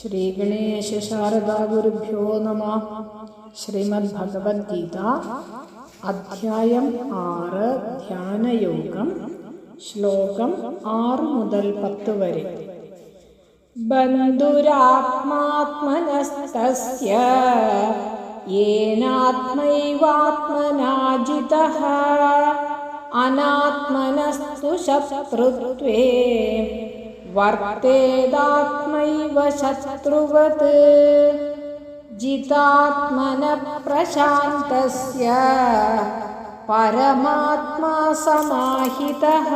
ശ്രീഗണേശാരദാഗുരുഭ്യോ നമ. ശ്രീമദ്ഭഗവത്ഗീത അധ്യായം ആറ്. ധ്യാനയോഗം. ശ്ലോകം ആറ് മുതൽ പത്ത് വരെ. ബന്ധുരാത്മാത്മനസ്തസ്യ. യേനാത്മൈവാത്മനാ ജിതഃ അനാത്മനസ്തു ശത്രുത്വേ. वर्तेदात्मैव शत्रुवत्। जितात्मनः प्रशान्तस्य परमात्मा समाहितः।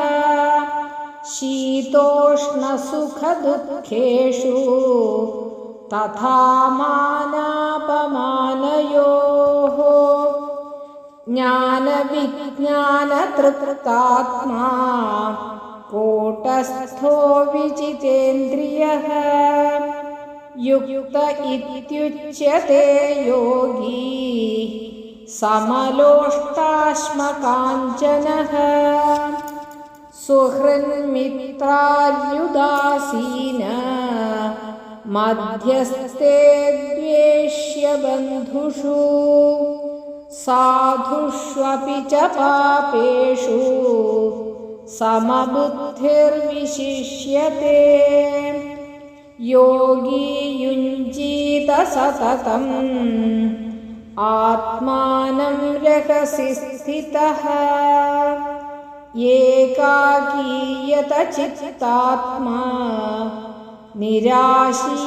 शीतोष्णसुखदुःखेषु तथा मानापमानयोः। ज्ञानविज्ञानतृप्तात्मा कोटस्थो विजितेन्द्रियः। युक्त इत्युच्यते योगी। समलोष्टाश्मकाञ्चनः। सुहृन्मित्रार्युदासीन। मध्यस्ते द्वेष्यबन्धुषु। साधुष्वपि च पापेषु। समबुद्धिर्विशिष्यते। योगी युञ्जीत सततम् आत्मानं रहसि स्थितः। एकाकीयतचित्तात्मा। निराशीरपरिग्रहः।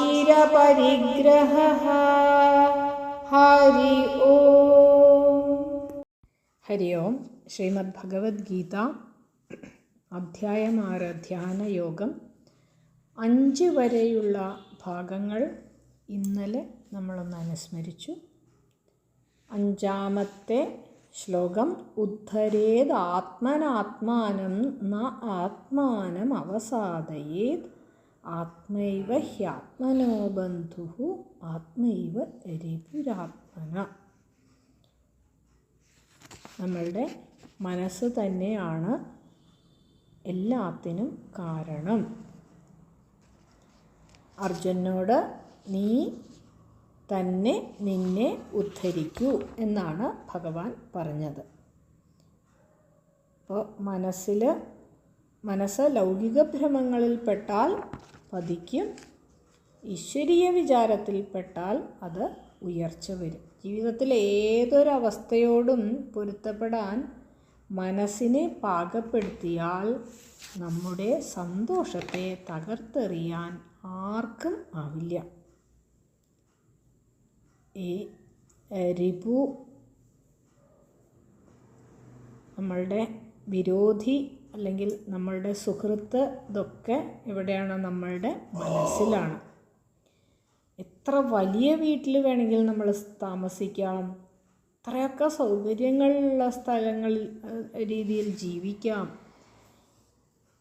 हरि ओ हरि ओम्। श्रीमद्भगवद्गीता അധ്യായം ആറ് ധ്യാനയോഗം അഞ്ച് വരെയുള്ള ഭാഗങ്ങൾ ഇന്നലെ നമ്മളൊന്ന് അനുസ്മരിച്ചു. അഞ്ചാമത്തെ ശ്ലോകം ഉദ്ധരേത് ആത്മനാത്മാനം ന ആത്മാനം അവസാദയേത് ആത്മൈവ ഹ്യാത്മനോ ബന്ധു ആത്മൈവ രപുരാത്മന നമ്മളുടെ മനസ്സ് തന്നെയാണ് എല്ലാത്തിനും കാരണം. അർജുനോട് നീ തന്നെ നിന്നെ ഉദ്ധരിക്കൂ എന്നാണ് ഭഗവാൻ പറഞ്ഞത്. അപ്പോൾ മനസ്സിൽ മനസ്സ് ലൗകിക ഭ്രമങ്ങളിൽപ്പെട്ടാൽ പതിക്കും. ഈശ്വരീയ വിചാരത്തിൽപ്പെട്ടാൽ അത് ഉയർച്ച വരും. ജീവിതത്തിലെ ഏതൊരവസ്ഥയോടും പൊരുത്തപ്പെടാൻ മനസ്സിനെ പാകപ്പെടുത്തിയാൽ നമ്മുടെ സന്തോഷത്തെ തകർത്തെറിയാൻ ആർക്കും ആവില്ല. ഈ റിപു നമ്മളുടെ വിരോധി അല്ലെങ്കിൽ നമ്മളുടെ സുഹൃത്ത് ഇതൊക്കെ എവിടെയാണ് നമ്മളുടെ മനസ്സിലാണ്. എത്ര വലിയ വീട്ടിൽ വേണമെങ്കിൽ നമ്മൾ താമസിക്കാം എത്രയൊക്കെ സൗകര്യങ്ങളുള്ള സ്ഥലങ്ങളിൽ രീതിയിൽ ജീവിക്കാം.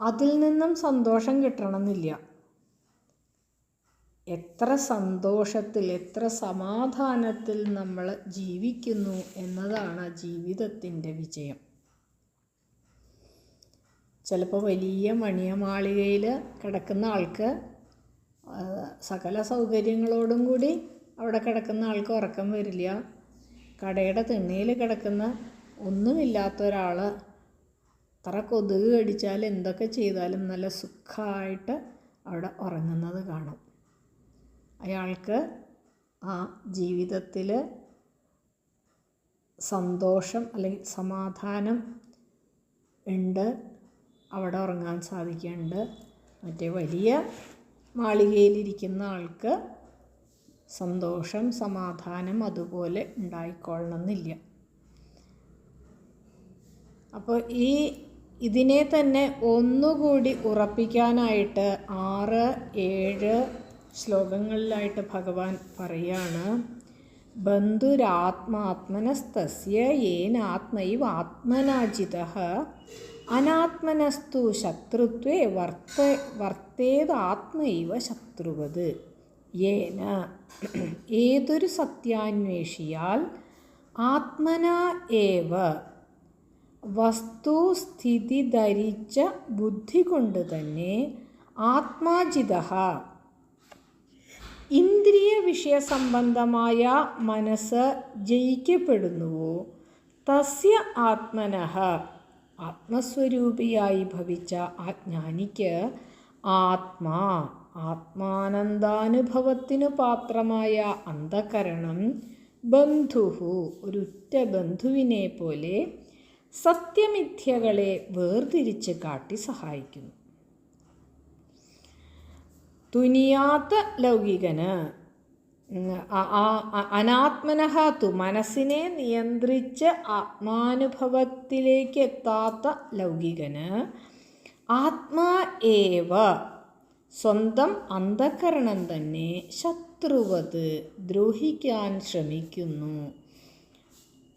അതിൽ നിന്നും സന്തോഷം കിട്ടണമെന്നില്ല. എത്ര സന്തോഷത്തിൽ എത്ര സമാധാനത്തിൽ നമ്മൾ ജീവിക്കുന്നു എന്നതാണ് ജീവിതത്തിന്റെ വിജയം. ചിലപ്പോൾ വലിയ മണിയമാളികയിൽ കിടക്കുന്ന ആൾക്ക് സകല സൗകര്യങ്ങളോടും കൂടി അവിടെ കിടക്കുന്ന ആൾക്ക് ഉറക്കം വരില്ല. കടയുടെ തിണ്ണയിൽ കിടക്കുന്ന ഒന്നുമില്ലാത്ത ഒരാൾ അത്ര കൊതുക് കടിച്ചാൽ എന്തൊക്കെ ചെയ്താലും നല്ല സുഖമായിട്ട് അവിടെ ഉറങ്ങുന്നത് കാണും. അയാൾക്ക് ആ ജീവിതത്തിൽ സന്തോഷം അല്ലെങ്കിൽ സമാധാനം ഉണ്ട്. അവിടെ ഉറങ്ങാൻ സാധിക്കുന്നുണ്ട്. മറ്റേ വലിയ മാളികയിലിരിക്കുന്ന ആൾക്ക് സന്തോഷം സമാധാനം അതുപോലെ ഉണ്ടായിക്കൊള്ളണമെന്നില്ല. അപ്പോൾ ഈ ഇതിനെ തന്നെ ഒന്നുകൂടി ഉറപ്പിക്കാനായിട്ട് ആറ് ഏഴ് ശ്ലോകങ്ങളിലായിട്ട് ഭഗവാൻ പറയാണ് ബന്ധുരാത്മാത്മനസ്തസ്യ ഏനാത്മൈവ് ആത്മനാജിത അനാത്മനസ്തു ശത്രുത്വേ വർത്ത വർത്തേതാത്മൈവ ശത്രുവത്. യേന. ഏതൊരു സത്യാന്വേഷിയാൽ ആത്മന ഏവ. വസ്തുസ്ഥിതി ധരിച്ച ബുദ്ധി കൊണ്ട് തന്നെ ആത്മാജിത ഇന്ദ്രിയ വിഷയസംബന്ധമായ മനസ്സ് ജയിക്കപ്പെടുന്നുവോ? തസ്യ ആത്മനഃ ആത്മസ്വരൂപിയായി ഭവിച്ച ആ ജ്ഞാനിക്ക് ആത്മാ. ആത്മാനന്ദാനുഭവത്തിനു പാത്രമായ അന്ധകരണം ബന്ധുഹു ഒരുറ്റ ബന്ധുവിനെ പോലെ സത്യമിഥ്യകളെ വേർതിരിച്ച് കാട്ടി സഹായിക്കുന്നു. തുനിയാത്ത ലൗകികന് ആ- ആ- ആ- അനാത്മനഃ തു മനസ്സിനെ നിയന്ത്രിച്ച് ആത്മാനുഭവത്തിലേക്ക് എത്താത്ത ലൗകികന് ആത്മാ ഏവ സ്വന്തം അന്ധകരണം തന്നെ ശത്രുവത് ദ്രോഹിക്കാൻ ശ്രമിക്കുന്നു.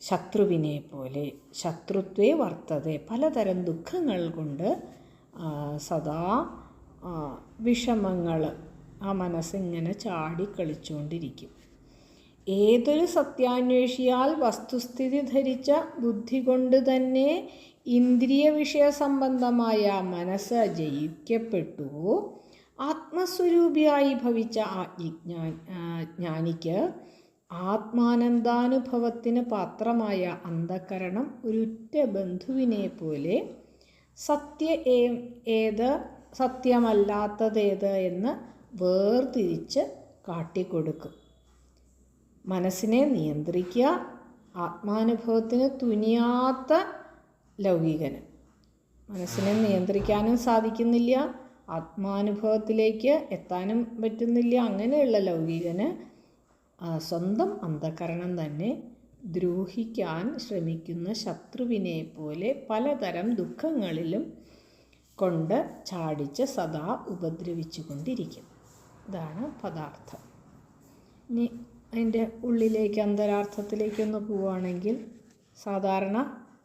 ശത്രുവിനെ പോലെ ശത്രുത്വേ വർത്തതെ. പലതരം ദുഃഖങ്ങൾ കൊണ്ട് സദാ വിഷമങ്ങൾ ആ മനസ്സിങ്ങനെ ചാടിക്കളിച്ചുകൊണ്ടിരിക്കും ഏതൊരു സത്യാന്വേഷിയാൽ വസ്തുസ്ഥിതി ധരിച്ച ബുദ്ധി കൊണ്ട് തന്നെ ഇന്ദ്രിയ വിഷയ സംബന്ധമായ മനസ്സ് ജയിക്കപ്പെട്ടുവോ ആത്മസ്വരൂപിയായി ഭവിച്ച ആ ജ്ഞാ ആ, ജ്ഞാനിക്ക് ആത്മാനന്ദാനുഭവത്തിന് പാത്രമായ അന്ധകരണം ഒരുറ്റ ബന്ധുവിനെ പോലെ സത്യ ഏത് സത്യമല്ലാത്തതേത് എന്ന് വേർതിരിച്ച് കാട്ടിക്കൊടുക്കും. മനസ്സിനെ നിയന്ത്രിക്കുക ആത്മാനുഭവത്തിന് തുനിയാത്ത ലൗകികന്. മനസ്സിനെ നിയന്ത്രിക്കാനും സാധിക്കുന്നില്ല. ആത്മാനുഭവത്തിലേക്ക് എത്താനും പറ്റുന്നില്ല. അങ്ങനെയുള്ള ലൗകികന് സ്വന്തം അന്ധകരണം തന്നെ ദ്രോഹിക്കാൻ ശ്രമിക്കുന്ന ശത്രുവിനെ പോലെ പലതരം ദുഃഖങ്ങളിലും കൊണ്ട് ചാടിച്ച് സദാ ഉപദ്രവിച്ചു കൊണ്ടിരിക്കും ഇതാണ് പദാർത്ഥം. ഇനി അതിന്റെ ഉള്ളിലേക്ക് അന്തരാർത്ഥത്തിലേക്കൊന്ന് പോവുകയാണെങ്കിൽ സാധാരണ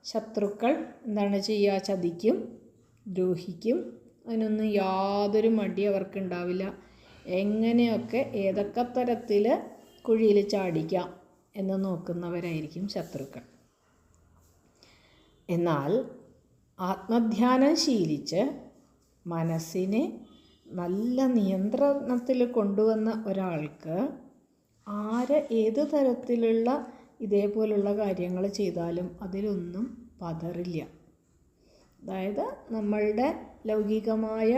ശത്രുക്കൾ എന്താണ് ചെയ്യുക? ചതിക്കും ദ്രോഹിക്കും അതിനൊന്നും യാതൊരു മടി അവർക്ക് ഉണ്ടാവില്ല എങ്ങനെയൊക്കെ ഏതൊക്കെ തരത്തിൽ കുഴിയിൽ ചാടിക്കാം എന്ന് നോക്കുന്നവരായിരിക്കും ശത്രുക്കൾ. എന്നാൽ ആത്മധ്യാനം ശീലിച്ച് മനസ്സിനെ നല്ല നിയന്ത്രണത്തിൽ കൊണ്ടുവന്ന ഒരാൾക്ക് ആര് ഏത് തരത്തിലുള്ള ഇതേപോലുള്ള കാര്യങ്ങൾ ചെയ്താലും അതിലൊന്നും പതറില്ല. അതായത് നമ്മളുടെ ലൗകികമായ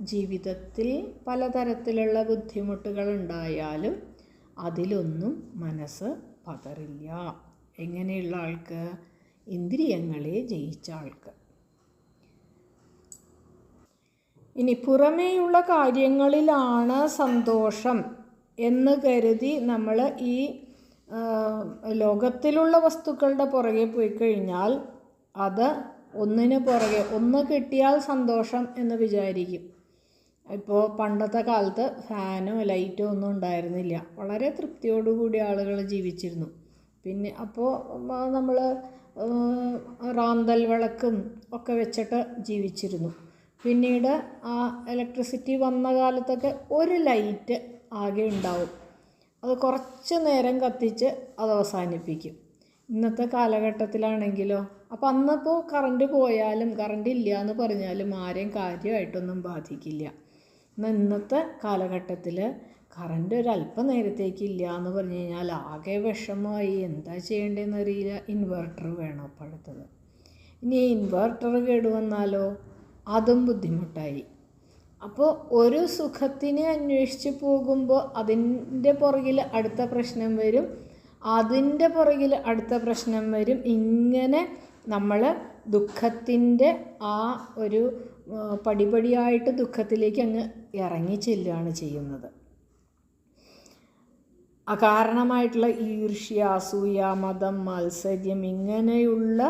ജീവിതത്തിൽ പലതരത്തിലുള്ള ബുദ്ധിമുട്ടുകൾ ഉണ്ടായാലും അതിലൊന്നും മനസ്സ് പതറില്ല. എങ്ങനെയുള്ള ആൾക്ക്? ഇന്ദ്രിയങ്ങളെ ജയിച്ച ആൾക്ക്. ഇനി പുറമേയുള്ള കാര്യങ്ങളിലാണ് സന്തോഷം എന്ന് കരുതി നമ്മൾ ഈ ലോകത്തിലുള്ള വസ്തുക്കളുടെ പുറകെ പോയി കഴിഞ്ഞാൽ അത് ഒന്നിന് പുറകെ ഒന്ന് കിട്ടിയാൽ സന്തോഷം എന്ന് വിചാരിക്കും. ഇപ്പോൾ പണ്ടത്തെ കാലത്ത് ഫാനോ ലൈറ്റോ ഒന്നും ഉണ്ടായിരുന്നില്ല. വളരെ തൃപ്തിയോടുകൂടി ആളുകൾ ജീവിച്ചിരുന്നു. പിന്നെ അപ്പോൾ നമ്മൾ റാന്തൽ വിളക്കും ഒക്കെ വെച്ചിട്ട് ജീവിച്ചിരുന്നു. പിന്നീട് ആ ഇലക്ട്രിസിറ്റി വന്ന കാലത്തൊക്കെ ഒരു ലൈറ്റ് ആകെ ഉണ്ടാവും. അത് കുറച്ച് നേരം കത്തിച്ച് അത് അവസാനിപ്പിക്കും. ഇന്നത്തെ കാലഘട്ടത്തിലാണെങ്കിലോ അപ്പോൾ അന്നിപ്പോൾ കറണ്ട് പോയാലും കറണ്ട് ഇല്ല എന്ന് പറഞ്ഞാലും ആരെയും കാര്യമായിട്ടൊന്നും ബാധിക്കില്ല. എന്നാൽ ഇന്നത്തെ കാലഘട്ടത്തിൽ കറണ്ട് ഒരു നേരത്തേക്ക് ഇല്ല എന്ന് പറഞ്ഞു കഴിഞ്ഞാൽ ആകെ വിഷമമായി. എന്താ ചെയ്യേണ്ടതെന്ന് അറിയില്ല. ഇൻവെർട്ടർ വേണം അപ്പോൾ അടുത്തത്. ഇനി ഇൻവെർട്ടർ കേടുവന്നാലോ അതും ബുദ്ധിമുട്ടായി. അപ്പോൾ ഒരു സുഖത്തിനെ അന്വേഷിച്ച് പോകുമ്പോൾ അതിന്റെ പുറകിൽ അടുത്ത പ്രശ്നം വരും. അതിന്റെ പുറകിൽ അടുത്ത പ്രശ്നം വരും. ഇങ്ങനെ നമ്മൾ ദുഃഖത്തിന്റെ ആ ഒരു പടിപടിയായിട്ട് ദുഃഖത്തിലേക്ക് അങ്ങ് ഇറങ്ങി ചെല്ലുകയാണ് ചെയ്യുന്നത്. അകാരണമായിട്ടുള്ള ഈർഷ്യ അസൂയ മതം മത്സര്യം ഇങ്ങനെയുള്ള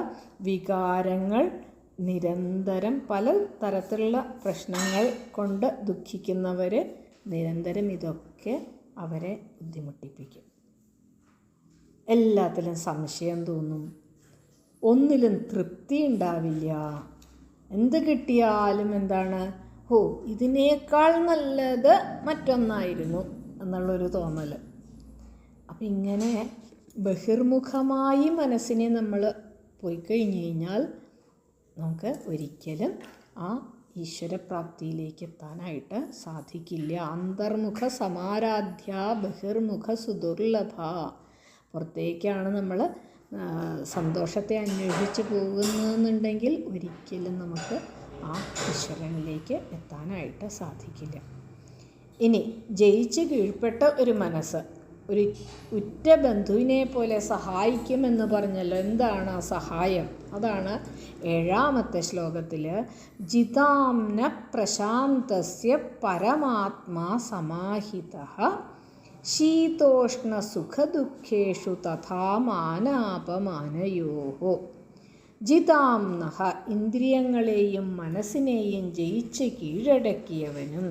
വികാരങ്ങൾ നിരന്തരം പല തരത്തിലുള്ള പ്രശ്നങ്ങൾ കൊണ്ട് ദുഃഖിക്കുന്നവർ നിരന്തരം ഇതൊക്കെ അവരെ ബുദ്ധിമുട്ടിപ്പിക്കും. എല്ലാത്തിലും സംശയം തോന്നും. ഒന്നിലും തൃപ്തി ഉണ്ടാവില്ല. എന്ത് കിട്ടിയാലും എന്താണ്? ഓ ഇതിനേക്കാൾ നല്ലത് മറ്റൊന്നായിരുന്നു എന്നുള്ളൊരു തോന്നൽ. അപ്പം ഇങ്ങനെ ബഹിർമുഖമായി മനസ്സിനെ നമ്മൾ പോയി കഴിഞ്ഞു കഴിഞ്ഞാൽ നമുക്ക് ഒരിക്കലും ആ ഈശ്വരപ്രാപ്തിയിലേക്ക് എത്താനായിട്ട് സാധിക്കില്ല. അന്തർമുഖ സമാരാധ്യ ബഹിർമുഖ സുദുർലഭ പുറത്തേക്കാണ് നമ്മൾ സന്തോഷത്തെ അന്വേഷിച്ച് പോകുന്നുണ്ടെങ്കിൽ ഒരിക്കലും നമുക്ക് ആ ഈശ്വരനിലേക്ക് എത്താനായിട്ട് സാധിക്കില്ല. ഇനി ജയിച്ച് കീഴ്പ്പെട്ട ഒരു മനസ്സ് ഒരു ഉറ്റ ബന്ധുവിനെ പോലെ സഹായിക്കുമെന്ന് പറഞ്ഞല്ലോ. എന്താണ് ആ സഹായം? അതാണ് ഏഴാമത്തെ ശ്ലോകത്തിൽ ജിതാംന പ്രശാന്തസ്യ പരമാത്മാ സമാഹിത ശീതോഷ്ണ സുഖദുഃഖേഷു തഥാ മാനാപമാനയോ ജിതാംനഹ ഇന്ദ്രിയങ്ങളെയും മനസ്സിനെയും ജയിച്ച് കീഴടക്കിയവനും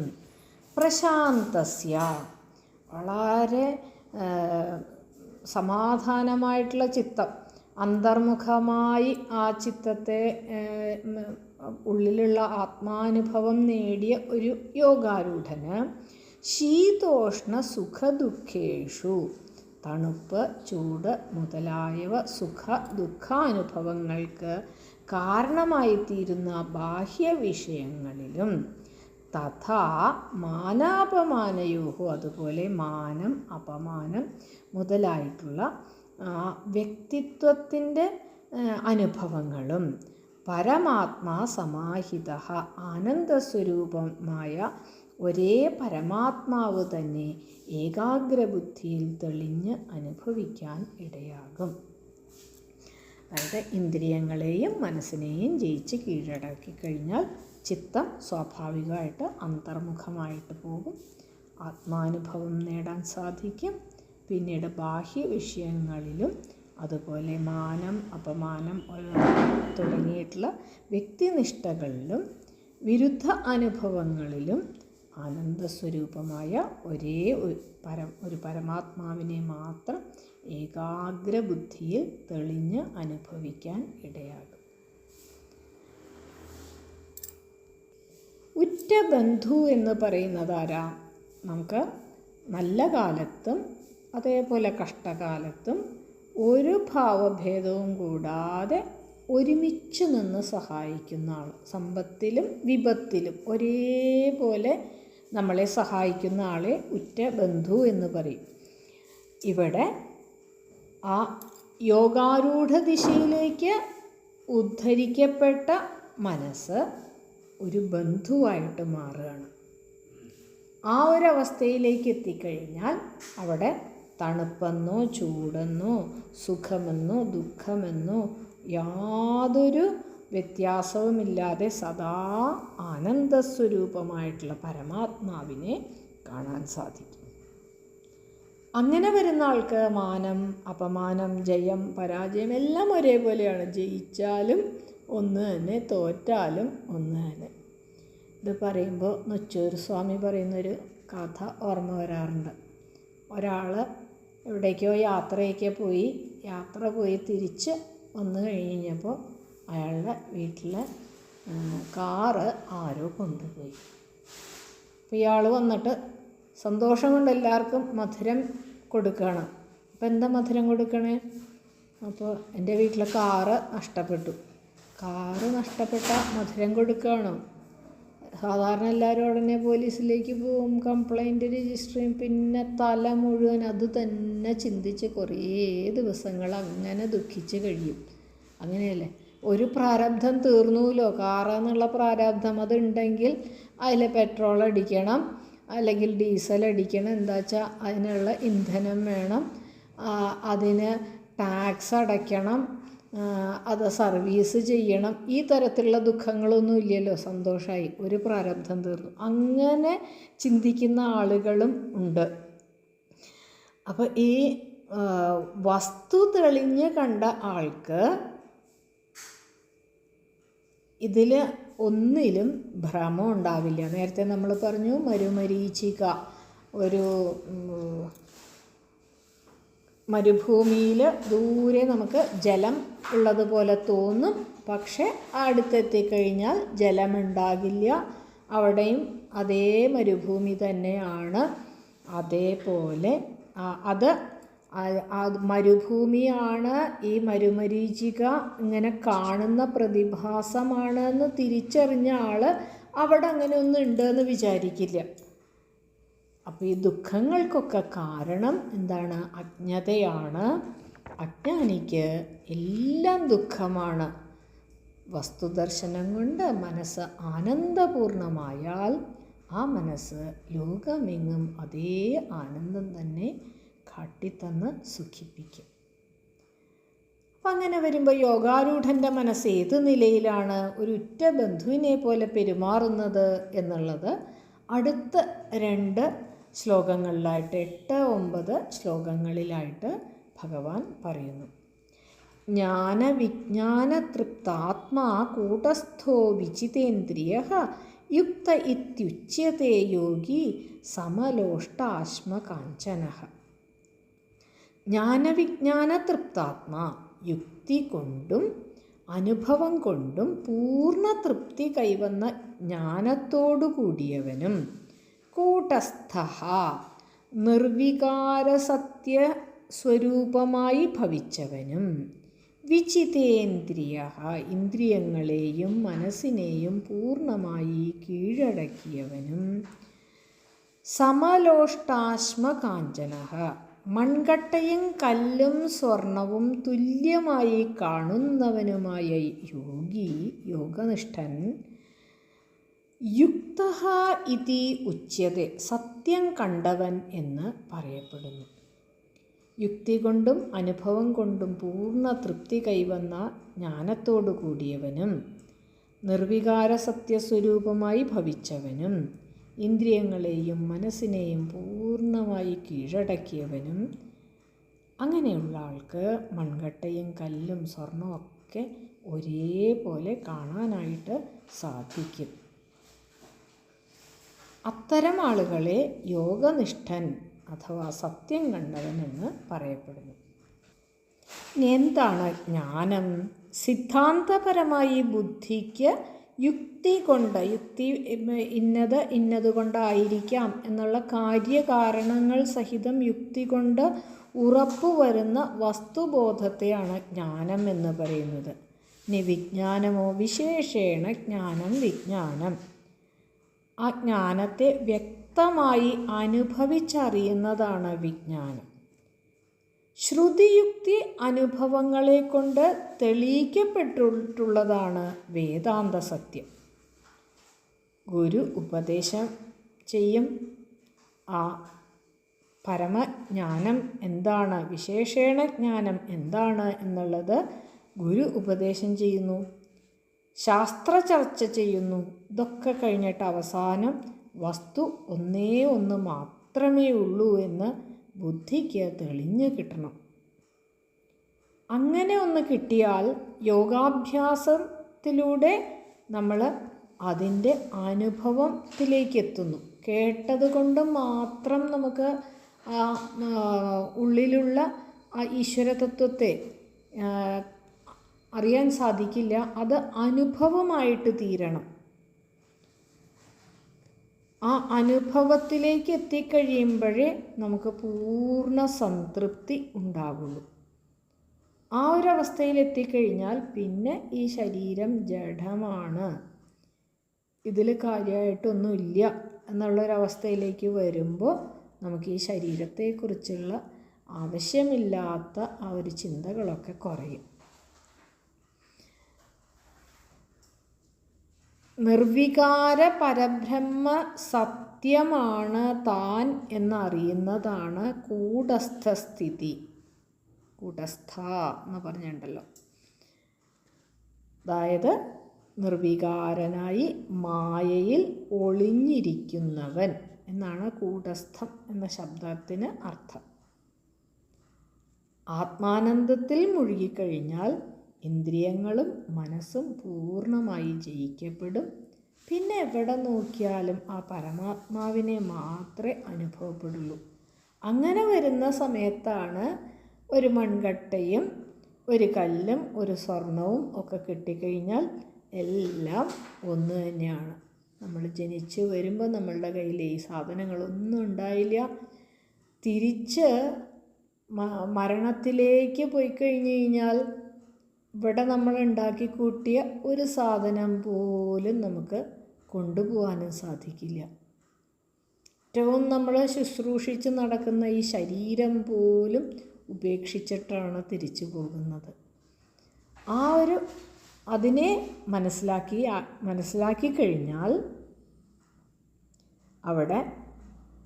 പ്രശാന്തസ്യ। വളരെ സമാധാനമായിട്ടുള്ള ചിത്തം. അന്തർമുഖമായി ആ ചിത്തത്തെ ഉള്ളിലുള്ള ആത്മാനുഭവം നേടിയ ഒരു യോഗാരൂഢന് ശീതോഷ്ണ സുഖദുഃഖേഷു തണുപ്പ് ചൂട് മുതലായവ സുഖ ദുഃഖാനുഭവങ്ങൾക്ക് കാരണമായിത്തീരുന്ന ബാഹ്യ വിഷയങ്ങളിലും തഥാ മാനാപമാനയോഹോ അതുപോലെ മാനം അപമാനം മുതലായിട്ടുള്ള വ്യക്തിത്വത്തിന്റെ അനുഭവങ്ങളും പരമാത്മാ സമാഹിത ആനന്ദസ്വരൂപമായ ഒരേ പരമാത്മാവ് തന്നെ ഏകാഗ്രബുദ്ധിയിൽ തെളിഞ്ഞ് അനുഭവിക്കാൻ ഇടയാകും. അതായത് ഇന്ദ്രിയങ്ങളെയും മനസ്സിനെയും ജയിച്ച് കീഴടക്കി കഴിഞ്ഞാൽ ചിത്തം സ്വാഭാവികമായിട്ട് അന്തർമുഖമായിട്ട് പോകും. ആത്മാനുഭവം നേടാൻ സാധിക്കും. പിന്നീട് ബാഹ്യ വിഷയങ്ങളിലും അതുപോലെ മാനം അപമാനം തുടങ്ങിയിട്ടുള്ള വ്യക്തിനിഷ്ഠകളിലും വിരുദ്ധ അനുഭവങ്ങളിലും ആനന്ദസ്വരൂപമായ ഒരേ ഒരു പരം ഒരു പരമാത്മാവിനെ മാത്രം ഏകാഗ്ര ബുദ്ധിയിൽ തെളിഞ്ഞ് അനുഭവിക്കാൻ ഇടയാകും. ഉറ്റ ബന്ധു എന്ന് പറയുന്നത് ആരാ നമുക്ക് നല്ല കാലത്തും അതേപോലെ കഷ്ടകാലത്തും ഒരു ഭാവഭേദവും കൂടാതെ ഒരുമിച്ച് നിന്ന് സഹായിക്കുന്ന ആൾ സമ്പത്തിലും വിപത്തിലും ഒരേപോലെ നമ്മളെ സഹായിക്കുന്ന ആളെ ഉറ്റ ബന്ധു എന്ന് പറയും. ഇവിടെ ആ യോഗാരൂഢ ദിശയിലേക്ക് ഉദ്ധരിക്കപ്പെട്ട മനസ്സ് ഒരു ബന്ധുവായിട്ട് മാറുകയാണ്. ആ ഒരു അവസ്ഥയിലേക്ക് എത്തിക്കഴിഞ്ഞാൽ അവിടെ തണുപ്പെന്നോ ചൂടെന്നോ സുഖമെന്നോ ദുഃഖമെന്നോ യാതൊരു വ്യത്യാസവുമില്ലാതെ സദാ ആനന്ദസ്വരൂപമായിട്ടുള്ള പരമാത്മാവിനെ കാണാൻ സാധിക്കും. അങ്ങനെ വരുന്ന ആൾക്ക് മാനം അപമാനം ജയം പരാജയം എല്ലാം ഒരേപോലെയാണ്. ജയിച്ചാലും ഒന്ന് തന്നെ തോറ്റാലും ഒന്ന് തന്നെ. ഇത് പറയുമ്പോൾ നൊച്ചൂർ സ്വാമി പറയുന്നൊരു കഥ ഓർമ്മ വരാറുണ്ട്. ഒരാൾ എവിടേക്കോ യാത്രയൊക്കെ പോയി യാത്ര പോയി തിരിച്ച് വന്നു കഴിഞ്ഞപ്പോൾ അയാളുടെ വീട്ടിലെ ആ, കാറ് ആരോ കൊണ്ടുപോയി. അപ്പോൾ ഇയാൾ വന്നിട്ട് സന്തോഷം കൊണ്ട് എല്ലാവർക്കും മധുരം കൊടുക്കണം. അപ്പോൾ എന്താ മധുരം കൊടുക്കണേ? അപ്പോൾ എന്റെ വീട്ടിലെ കാറ് നഷ്ടപ്പെട്ടു. കാറ് നഷ്ടപ്പെട്ട മധുരം കൊടുക്കുകയാണോ സാധാരണ എല്ലാവരും ഉടനെ പോലീസിലേക്ക് പോവും കംപ്ലൈന്റ് രജിസ്റ്റർ ചെയ്യും. പിന്നെ തല മുഴുവൻ അത് തന്നെ ചിന്തിച്ച് കുറേ ദിവസങ്ങൾ അങ്ങനെ ദുഃഖിച്ച് കഴിയും. അങ്ങനെയല്ലേ? ഒരു പ്രാരബ്ധം തീർന്നുല്ലോ. കാറെന്നുള്ള പ്രാരബ്ധം അതുണ്ടെങ്കിൽ അതിൽ പെട്രോൾ അടിക്കണം അല്ലെങ്കിൽ ഡീസൽ അടിക്കണം. എന്താ വെച്ചാൽ അതിനുള്ള ഇന്ധനം വേണം. അതിന് ടാക്സ് അടയ്ക്കണം. അത് സർവീസ് ചെയ്യണം. ഈ തരത്തിലുള്ള ദുഃഖങ്ങളൊന്നും ഇല്ലല്ലോ. സന്തോഷമായി ഒരു പ്രാരബ്ധം തീർന്നു. അങ്ങനെ ചിന്തിക്കുന്ന ആളുകളും ഉണ്ട്. അപ്പോൾ ഈ വസ്തു തെളിഞ്ഞ് കണ്ട ആൾക്ക് ഇതിൽ ഒന്നിലും ഭ്രമം ഉണ്ടാവില്ല. നേരത്തെ നമ്മൾ പറഞ്ഞു മരുമരീചിക ഒരു മരുഭൂമിയിൽ ദൂരെ നമുക്ക് ജലം ഉള്ളതുപോലെ തോന്നും. പക്ഷെ അടുത്തെത്തിക്കഴിഞ്ഞാൽ ജലമുണ്ടാകില്ല. അവിടെയും അതേ മരുഭൂമി തന്നെയാണ്. അതേപോലെ അത് മരുഭൂമിയാണ് ഈ മരുമരീചിക ഇങ്ങനെ കാണുന്ന പ്രതിഭാസമാണ് എന്ന് തിരിച്ചറിഞ്ഞ ആൾ അവിടെ അങ്ങനെ ഒന്നും ഉണ്ടെന്ന് വിചാരിക്കില്ല. അപ്പോൾ ഈ ദുഃഖങ്ങൾക്കൊക്കെ കാരണം എന്താണ്? അജ്ഞതയാണ്. അജ്ഞാനിക്ക് എല്ലാം ദുഃഖമാണ്. വസ്തുദർശനം കൊണ്ട് മനസ്സ് ആനന്ദപൂർണമായാൽ ആ മനസ്സ് ലോകമെങ്ങും അതേ ആനന്ദം തന്നെ കാട്ടിത്തന്ന് സുഖിപ്പിക്കും. അപ്പം അങ്ങനെ വരുമ്പോൾ യോഗാരൂഢന്റെ മനസ്സ് ഏത് നിലയിലാണ്? ഒരു ഉറ്റ ബന്ധുവിനെ പോലെ പെരുമാറുന്നത് എന്നുള്ളത് അടുത്ത രണ്ട് ശ്ലോകങ്ങളിലായിട്ട് എട്ട് ഒമ്പത് ശ്ലോകങ്ങളിലായിട്ട് ഭഗവാൻ പറയുന്നു. ജ്ഞാനവിജ്ഞാനതൃപ്താത്മാ കൂടസ്ഥോ വിജിതേന്ദ്രിയ യുക്ത ഇത്യുച്യത്തെ യോഗി സമലോഷ്ടാശ്മകാഞ്ചന. ജ്ഞാനവിജ്ഞാനതൃപ്താത്മാ. യുക്തി കൊണ്ടും അനുഭവം കൊണ്ടും പൂർണ തൃപ്തി കൈവന്ന ജ്ഞാനത്തോടു കൂടിയവനും കൂട്ടസ്ഥ നിർവികാരസത്യ സ്വരൂപമായി ഭവിച്ചവനും. വിചിതേന്ദ്രിയ ഇന്ദ്രിയങ്ങളെയും മനസ്സിനെയും പൂർണമായി കീഴടക്കിയവനും. സമലോഷ്ടാശ്മകാഞ്ചന മൺകട്ടയും കല്ലും സ്വർണവും തുല്യമായി കാണുന്നവനുമായ യോഗി യോഗനിഷ്ഠൻ. യുക്ത ഇതി ഉച്യത്തെ സത്യം കണ്ടവൻ എന്ന് പറയപ്പെടുന്നു. യുക്തി കൊണ്ടും അനുഭവം കൊണ്ടും പൂർണ തൃപ്തി കൈവന്ന ജ്ഞാനത്തോടു കൂടിയവനും നിർവികാര സത്യസ്വരൂപമായി ഭവിച്ചവനും. ഇന്ദ്രിയങ്ങളെയും മനസ്സിനെയും പൂർണമായി കീഴടക്കിയവനും അങ്ങനെയുള്ള ആൾക്ക് മൺകട്ടയും കല്ലും സ്വർണവും ഒക്കെ ഒരേപോലെ കാണാനായിട്ട് സാധിക്കും. അത്തരം ആളുകളെ യോഗനിഷ്ഠൻ അഥവാ സത്യം കണ്ടവനെന്ന് പറയപ്പെടുന്നു. ഇനി എന്താണ് ജ്ഞാനം? സിദ്ധാന്തപരമായി ബുദ്ധിക്ക് യുക്തി കൊണ്ട് യുക്തി ഇന്നത് ഇന്നത് കൊണ്ടായിരിക്കാം എന്നുള്ള കാര്യകാരണങ്ങൾ സഹിതം യുക്തി കൊണ്ട് ഉറപ്പുവരുന്ന വസ്തുബോധത്തെയാണ് ജ്ഞാനം എന്ന് പറയുന്നത്. ഇനി വിജ്ഞാനമോ? വിശേഷേണ ജ്ഞാനം വിജ്ഞാനം. ആ ജ്ഞാനത്തെ വ്യക്തമായി അനുഭവിച്ചറിയുന്നതാണ് വിജ്ഞാനം. ശ്രുതിയുക്തി അനുഭവങ്ങളെ കൊണ്ട് തെളിയിക്കപ്പെട്ടിട്ടുള്ളതാണ് വേദാന്ത സത്യം. ഗുരു ഉപദേശം ചെയ്യും. ആ പരമജ്ഞാനം എന്താണ്? വിശേഷേണ ജ്ഞാനം എന്താണ് എന്നുള്ളത് ഗുരു ഉപദേശം ചെയ്യുന്നു. ശാസ്ത്ര ചർച്ച ചെയ്യുന്നു. ഇതൊക്കെ കഴിഞ്ഞിട്ട് അവസാനം വസ്തു ഒന്നേ ഒന്ന് മാത്രമേ ഉള്ളൂ എന്ന് ബുദ്ധിക്ക് തെളിഞ്ഞു കിട്ടണം. അങ്ങനെ ഒന്ന് കിട്ടിയാൽ യോഗാഭ്യാസത്തിലൂടെ നമ്മൾ അതിന്റെ അനുഭവത്തിലേക്ക് എത്തുന്നു കേട്ടത് കൊണ്ട് മാത്രം നമുക്ക് ഉള്ളിലുള്ള ആ ഈശ്വരതത്വത്തെ അറിയാൻ സാധിക്കില്ല. അത് അനുഭവമായിട്ട് തീരണം. ആ അനുഭവത്തിലേക്ക് എത്തിക്കഴിയുമ്പോഴേ നമുക്ക് പൂർണ സംതൃപ്തി ഉണ്ടാകുള്ളൂ ആ ഒരു അവസ്ഥയിൽ എത്തിക്കഴിഞ്ഞാൽ പിന്നെ ഈ ശരീരം ജഡമാണ് ഇതിൽ കാര്യമായിട്ടൊന്നുമില്ല എന്നുള്ളൊരവസ്ഥയിലേക്ക് വരുമ്പോൾ നമുക്ക് ഈ ശരീരത്തെക്കുറിച്ചുള്ള ആവശ്യമില്ലാത്ത ആ ഒരു ചിന്തകളൊക്കെ കുറയും. നിർവികാര പരബ്രഹ്മ സത്യമാണ് താൻ എന്നറിയുന്നതാണ് കൂടസ്ഥസ്ഥിതി. കൂടസ്ഥ എന്ന് പറഞ്ഞിട്ടുണ്ടല്ലോ. അതായത് നിർവികാരനായി മായയിൽ ഒളിഞ്ഞിരിക്കുന്നവൻ എന്നാണ് കൂടസ്ഥം എന്ന ശബ്ദത്തിന് അർത്ഥം. ആത്മാനന്ദത്തിൽ മുഴുകിക്കഴിഞ്ഞാൽ ഇന്ദ്രിയങ്ങളും മനസ്സും പൂർണമായി ജയിക്കപ്പെടും. പിന്നെ എവിടെ നോക്കിയാലും ആ പരമാത്മാവിനെ മാത്രമേ അനുഭവപ്പെടുള്ളൂ. അങ്ങനെ വരുന്ന സമയത്താണ് ഒരു മൺകട്ടയും ഒരു കല്ലും ഒരു സ്വർണവും ഒക്കെ കിട്ടിക്കഴിഞ്ഞാൽ എല്ലാം ഒന്ന് തന്നെയാണ്. നമ്മൾ ജനിച്ച് വരുമ്പോൾ നമ്മളുടെ കയ്യിൽ ഈ സാധനങ്ങളൊന്നും ഉണ്ടായില്ല. തിരിച്ച് മരണത്തിലേക്ക് പോയി കഴിഞ്ഞ് കഴിഞ്ഞാൽ ഇവിടെ നമ്മൾ ഉണ്ടാക്കി കൂട്ടിയ ഒരു സാധനം പോലും നമുക്ക് കൊണ്ടുപോകാനും സാധിക്കില്ല. ഏറ്റവും നമ്മൾ ശുശ്രൂഷിച്ച് നടക്കുന്ന ഈ ശരീരം പോലും ഉപേക്ഷിച്ചിട്ടാണ് തിരിച്ചു പോകുന്നത്. ആ ഒരു അതിനെ മനസ്സിലാക്കി മനസ്സിലാക്കി കഴിഞ്ഞാൽ അവിടെ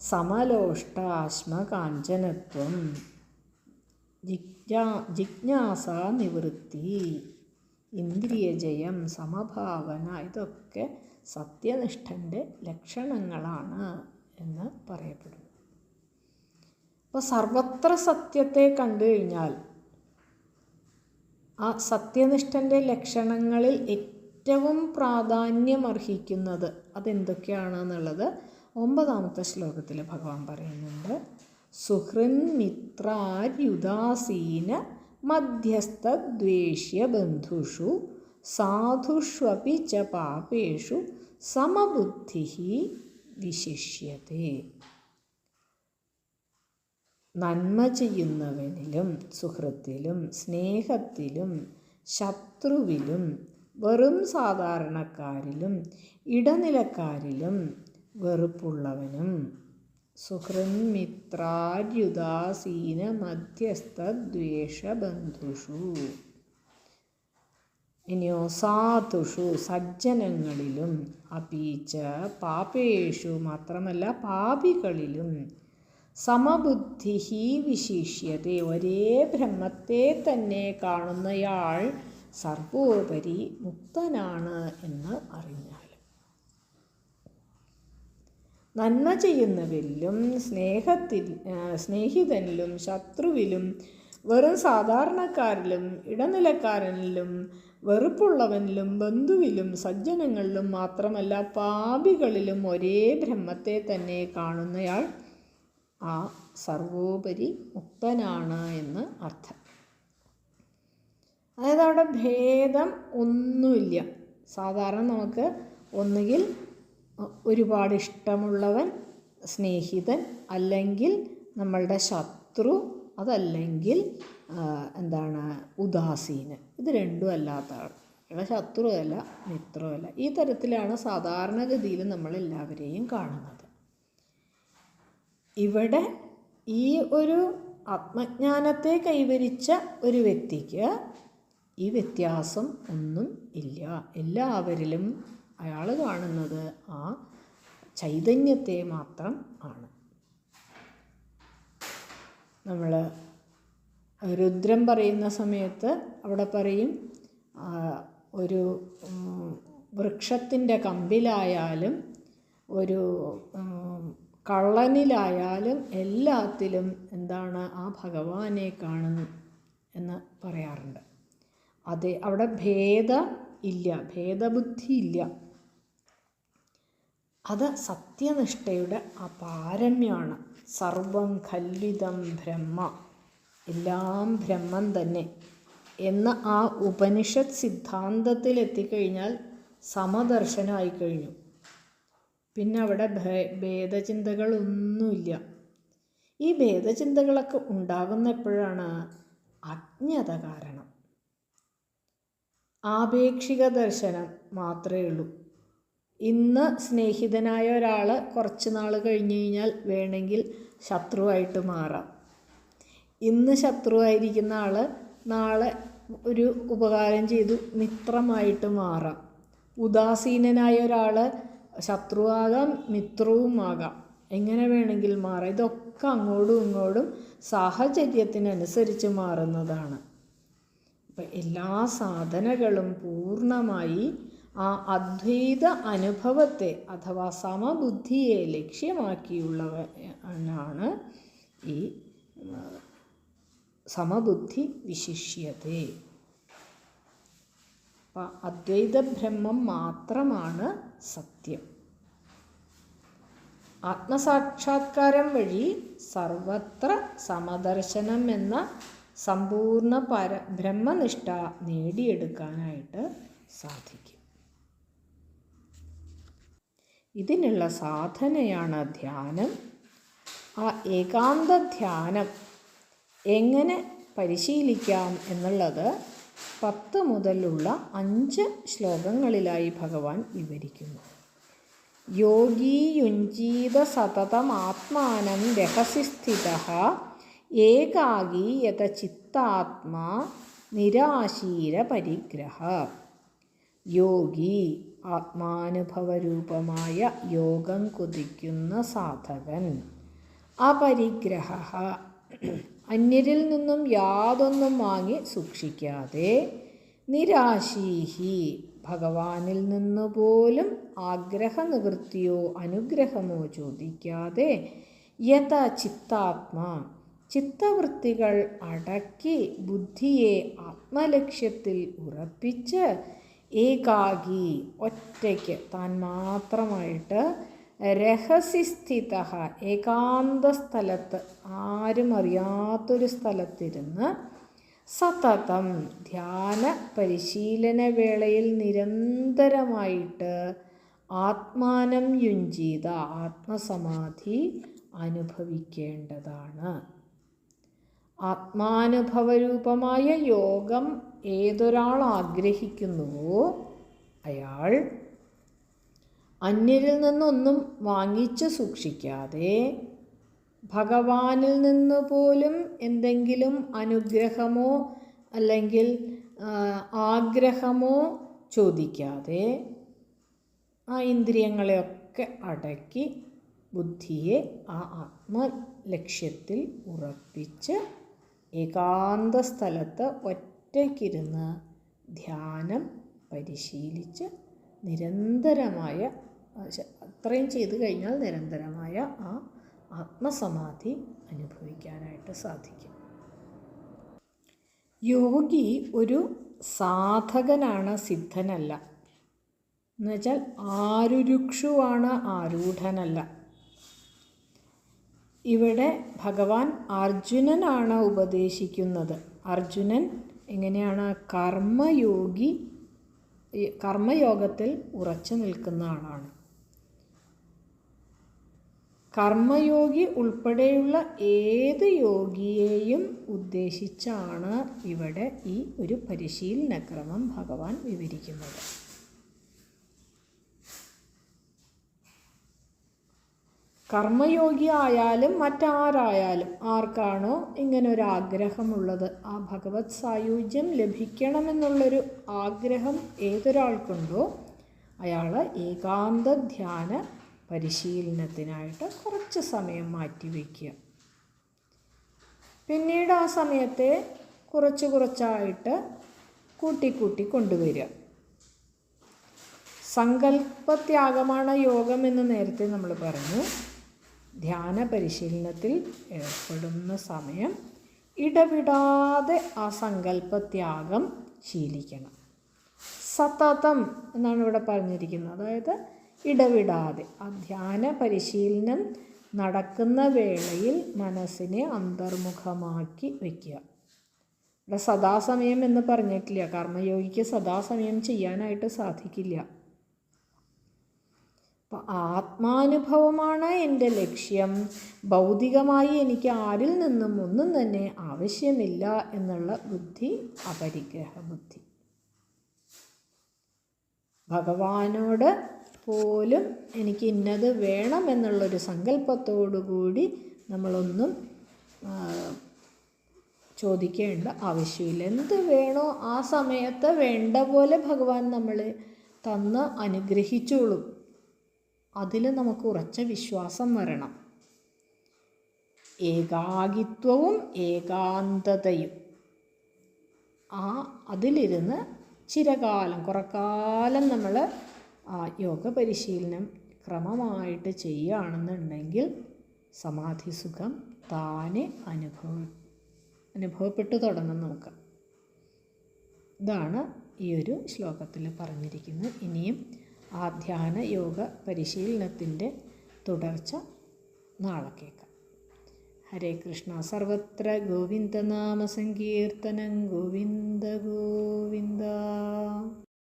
സമലോഷ്ടാശ്മകാഞ്ചനത്വം ജിജ്ഞാ ജിജ്ഞാസ നിവൃത്തി. ഇന്ദ്രിയജയം സമഭാവന ഇതൊക്കെ സത്യനിഷ്ഠന്റെ ലക്ഷണങ്ങളാണ് എന്ന് പറയപ്പെടുന്നു. അപ്പോൾ സർവത്ര സത്യത്തെ കണ്ടു കഴിഞ്ഞാൽ ആ സത്യനിഷ്ഠന്റെ ലക്ഷണങ്ങളിൽ ഏറ്റവും പ്രാധാന്യമർഹിക്കുന്നത് അതെന്തൊക്കെയാണെന്നുള്ളത് ഒമ്പതാമത്തെ ശ്ലോകത്തിൽ ഭഗവാൻ പറയുന്നുണ്ട്. സുഹൃൻ മധ്യസ്ഥദ്വേഷ്യബന്ധുഷു മധ്യസ്ഥദ്വേഷ്യ ബന്ധുഷു സാധുഷ്വപി ച പാപേഷു സമബുദ്ധി വിശിഷ്യത്തെ നന്മ ചെയ്യുന്നവനിലും സുഹൃത്തിലും സ്നേഹത്തിലും ശത്രുവിലും വെറും സാധാരണക്കാരിലും ഇടനിലക്കാരിലും വെറുപ്പുള്ളവനും സുഹൃൻ മധ്യസ്ഥദ്വേഷബന്ധുഷു മധ്യസ്ഥ ദ്വേഷബന്ധുഷു ഇനിയോ സാധുഷു സജ്ജനങ്ങളിലും അപീച്ച പാപേഷു മാത്രമല്ല പാപികളിലും. സമബുദ്ധി വിശിഷ്യത ഒരേ ബ്രഹ്മത്തെ തന്നെ കാണുന്നയാൾ സർവോപരി മുക്തനാണ് എന്ന് അറിഞ്ഞാൽ നന്മ ചെയ്യുന്നവരിലും സ്നേഹത്തിൽ സ്നേഹിതനിലും ശത്രുവിലും വെറും സാധാരണക്കാരിലും ഇടനിലക്കാരനിലും വെറുപ്പുള്ളവനിലും ബന്ധുവിലും സജ്ജനങ്ങളിലും മാത്രമല്ല പാപികളിലും ഒരേ ബ്രഹ്മത്തെ തന്നെ കാണുന്നയാൾ ആ സർവോപരി മുക്തനാണ് എന്ന് അർത്ഥം. അതായത് അവിടെ ഭേദം ഒന്നുമില്ല. സാധാരണ നമുക്ക് ഒന്നുകിൽ ഒരുപാട് ഇഷ്ടമുള്ളവൻ സ്നേഹിതൻ അല്ലെങ്കിൽ നമ്മളുടെ ശത്രു അതല്ലെങ്കിൽ എന്താണ് ഉദാസീനൻ ഇത് രണ്ടും അല്ലാത്ത ആൾ. ശത്രുവല്ല മിത്രമല്ല ഈ തരത്തിലാണ് സാധാരണഗതിയിൽ നമ്മൾ എല്ലാവരെയും കാണുന്നത്. ഇവിടെ ഈ ഒരു ആത്മജ്ഞാനത്തെ കൈവരിച്ച ഒരു വ്യക്തിക്ക് ഈ വ്യത്യാസം ഒന്നും ഇല്ല. എല്ലാവരിലും അയാൾ കാണുന്നത് ആ ചൈതന്യത്തെ മാത്രം ആണ്. നമ്മൾ രുദ്രം പറയുന്ന സമയത്ത് അവിടെ പറയും ഒരു വൃക്ഷത്തിന്റെ കമ്പിലായാലും ഒരു കള്ളനിലായാലും എല്ലാത്തിലും എന്താണ് ആ ഭഗവാനെ കാണുന്നു എന്ന് പറയാറുണ്ട്. അതെ അവിടെ ഭേദ ഇല്ല ഭേദബുദ്ധി ഇല്ല. അത് സത്യനിഷ്ഠയുടെ അപാരമ്യമാണ് സർവം ഖല്ലിതം ബ്രഹ്മ. എല്ലാം ബ്രഹ്മം തന്നെ. എന്ന ആ ഉപനിഷത് സിദ്ധാന്തത്തിലെത്തിക്കഴിഞ്ഞാൽ സമദർശനമായി കഴിഞ്ഞു പിന്നെ അവിടെ ഭേദചിന്തകളൊന്നുമില്ല. ഈ ഭേദചിന്തകളൊക്കെ ഉണ്ടാകുന്ന എപ്പോഴാണ് അജ്ഞത കാരണം. ആപേക്ഷിക ദർശനം മാത്രമേ ഉള്ളൂ. ഇന്ന് സ്നേഹിതനായ ഒരാൾ കുറച്ച് നാൾ കഴിഞ്ഞ് കഴിഞ്ഞാൽ വേണമെങ്കിൽ ശത്രുവായിട്ട് മാറാം. ഇന്ന് ശത്രുവായിരിക്കുന്ന ആൾ നാളെ ഒരു ഉപകാരം ചെയ്തു മിത്രമായിട്ട് മാറാം. ഉദാസീനനായ ഒരാൾ ശത്രുവാകാം മിത്രവുമാകാം എങ്ങനെ വേണമെങ്കിൽ മാറാം. ഇതൊക്കെ അങ്ങോട്ടും ഇങ്ങോട്ടും സാഹചര്യത്തിനനുസരിച്ച് മാറുന്നതാണ്. അപ്പം എല്ലാ സാധനകളും പൂർണമായി ആ അദ്വൈത അനുഭവത്തെ അഥവാ സമബുദ്ധിയെ ലക്ഷ്യമാക്കിയുള്ളവനാണ് ഈ സമബുദ്ധി വിശിഷ്യതേ അദ്വൈത ബ്രഹ്മം മാത്രമാണ് സത്യം. ആത്മസാക്ഷാത്കാരം വഴി സർവത്ര സമദർശനം എന്ന സമ്പൂർണ പര ബ്രഹ്മനിഷ്ഠ നേടിയെടുക്കാനായിട്ട് സാധിക്കും. ഇതിനുള്ള സാധനയാണ് ധ്യാനം. ആ ഏകാന്ത ധ്യാനം എങ്ങനെ പരിശീലിക്കാം എന്നുള്ളത് പത്ത് മുതലുള്ള അഞ്ച് ശ്ലോകങ്ങളിലായി ഭഗവാൻ വിവരിക്കുന്നു. യോഗീ സതതം രഹസി സ്ഥിത ഏകാഗി യഥചിത്താത്മാ നിരാശീര പരിഗ്രഹ യോഗി ആത്മാനുഭവരൂപമായ യോഗം കുതിക്കുന്ന സാധകൻ. അപരിഗ്രഹ. അന്യരിൽ നിന്നും യാതൊന്നും വാങ്ങി സൂക്ഷിക്കാതെ നിരാശീഹി. ഭഗവാനിൽ നിന്ന് പോലും ആഗ്രഹനിവൃത്തിയോ അനുഗ്രഹമോ ചോദിക്കാതെ യഥ ചിത്താത്മാ. ചിത്തവൃത്തികൾ അടക്കി ബുദ്ധിയെ ആത്മലക്ഷ്യത്തിൽ ഉറപ്പിച്ച് ഏകാഗി ഒറ്റയ്ക്ക്. താൻ മാത്രമായിട്ട് രഹസ്യസ്ഥിത ഏകാന്ത സ്ഥലത്ത് ആരും അറിയാത്തൊരു സ്ഥലത്തിരുന്ന് സതതം ധ്യാന പരിശീലന വേളയിൽ നിരന്തരമായിട്ട് ആത്മാനം യുഞ്ചീത ആത്മസമാധി അനുഭവിക്കേണ്ടതാണ്. ആത്മാനുഭവരൂപമായ യോഗം ഏതൊരാൾ ആഗ്രഹിക്കുന്നുവോ അയാൾ അന്യരിൽ നിന്നൊന്നും വാങ്ങിച്ച് സൂക്ഷിക്കാതെ ഭഗവാനിൽ നിന്ന് പോലും എന്തെങ്കിലും അനുഗ്രഹമോ അല്ലെങ്കിൽ ആഗ്രഹമോ ചോദിക്കാതെ ആ ഇന്ദ്രിയങ്ങളെയൊക്കെ അടക്കി ബുദ്ധിയെ ആ ആത്മലക്ഷ്യത്തിൽ ഉറപ്പിച്ച് ഏകാന്ത സ്ഥലത്ത് ഒറ്റയ്ക്കിരുന്ന് ധ്യാനം പരിശീലിച്ച് നിരന്തരമായ അത്രയും ചെയ്തു കഴിഞ്ഞാൽ നിരന്തരമായ ആ ആത്മസമാധി അനുഭവിക്കാനായിട്ട് സാധിക്കും. യോഗി ഒരു സാധകനാണ് സിദ്ധനല്ല. എന്നുവെച്ചാൽ ആരുരുക്ഷുവാണ് ആരൂഢനല്ല. ഇവിടെ ഭഗവാൻ അർജുനനാണ് ഉപദേശിക്കുന്നത്. അർജുനൻ എങ്ങനെയാണ് കർമ്മയോഗി കർമ്മയോഗത്തിൽ ഉറച്ചു നിൽക്കുന്ന ആളാണ്. കർമ്മയോഗി ഉൾപ്പെടെയുള്ള ഏത് യോഗിയെയും ഉദ്ദേശിച്ചാണ് ഇവിടെ ഈ ഒരു പരിശീലനക്രമം ഭഗവാൻ വിവരിക്കുന്നത്. കർമ്മയോഗി ആയാലും മറ്റാരായാലും ആർക്കാണോ ഇങ്ങനെ ഒരു ആഗ്രഹമുള്ളത് ആ ഭഗവത് സായുജ്യം ലഭിക്കണമെന്നുള്ളൊരു ആഗ്രഹം ഏതൊരാൾക്കുണ്ടോ അയാൾ ഏകാന്ത ധ്യാന പരിശീലനത്തിനായിട്ട് കുറച്ച് സമയം മാറ്റിവെക്കുക പിന്നീട് ആ സമയത്തെ കുറച്ച് കുറച്ചായിട്ട് കൂട്ടിക്കൂട്ടി കൊണ്ടുവരിക. സങ്കല്പത്യാഗമാണ് യോഗം എന്ന് നേരത്തെ നമ്മൾ പറഞ്ഞു. ധ്യാന പരിശീലനത്തിൽ ഏർപ്പെടുന്ന സമയം ഇടവിടാതെ ആ സങ്കല്പത്യാഗം ശീലിക്കണം. സതതം എന്നാണ് ഇവിടെ പറഞ്ഞിരിക്കുന്നത്. അതായത് ഇടവിടാതെ ആ ധ്യാന പരിശീലനം നടക്കുന്ന വേളയിൽ മനസ്സിനെ അന്തർമുഖമാക്കി വയ്ക്കുക ഇവിടെ സദാസമയം എന്ന് പറഞ്ഞിട്ടില്ല. കർമ്മയോഗിക്ക് സദാസമയം ചെയ്യാനായിട്ട് സാധിക്കില്ല. ആത്മാനുഭവമാണ് എന്റെ ലക്ഷ്യം. ഭൗതികമായി എനിക്ക് ആരിൽ നിന്നും ഒന്നും തന്നെ ആവശ്യമില്ല എന്നുള്ള ബുദ്ധി അപരിഗ്രഹ ബുദ്ധി. ഭഗവാനോട് പോലും എനിക്ക് ഇന്നത് വേണം എന്നുള്ളൊരു സങ്കല്പത്തോടു കൂടി നമ്മളൊന്നും ചോദിക്കേണ്ട ആവശ്യമില്ല. എന്ത് വേണോ ആ സമയത്ത് വേണ്ട പോലെ ഭഗവാൻ നമ്മളെ തന്ന് അനുഗ്രഹിച്ചോളും. അതിൽ നമുക്ക് ഉറച്ച വിശ്വാസം വരണം. ഏകാകിത്വവും ഏകാന്തതയും. ആ അതിലിരുന്ന് ചിരകാലം കുറക്കാലം നമ്മൾ യോഗ പരിശീലനം ക്രമമായിട്ട് ചെയ്യുകയാണെന്നുണ്ടെങ്കിൽ സമാധി സുഖം താനെ അനുഭവ അനുഭവപ്പെട്ടു തുടങ്ങും നമുക്ക്. ഇതാണ് ഈ ഒരു ശ്ലോകത്തിൽ പറഞ്ഞിരിക്കുന്നത്. ഇനിയും ആ ധ്യാന യോഗ പരിശീലനത്തിന്റെ തുടർച്ച നാളെ കേൾക്കാം. ഹരേ കൃഷ്ണ. സർവത്ര ഗോവിന്ദനാമ സങ്കീർത്തനം. ഗോവിന്ദ ഗോവിന്ദ.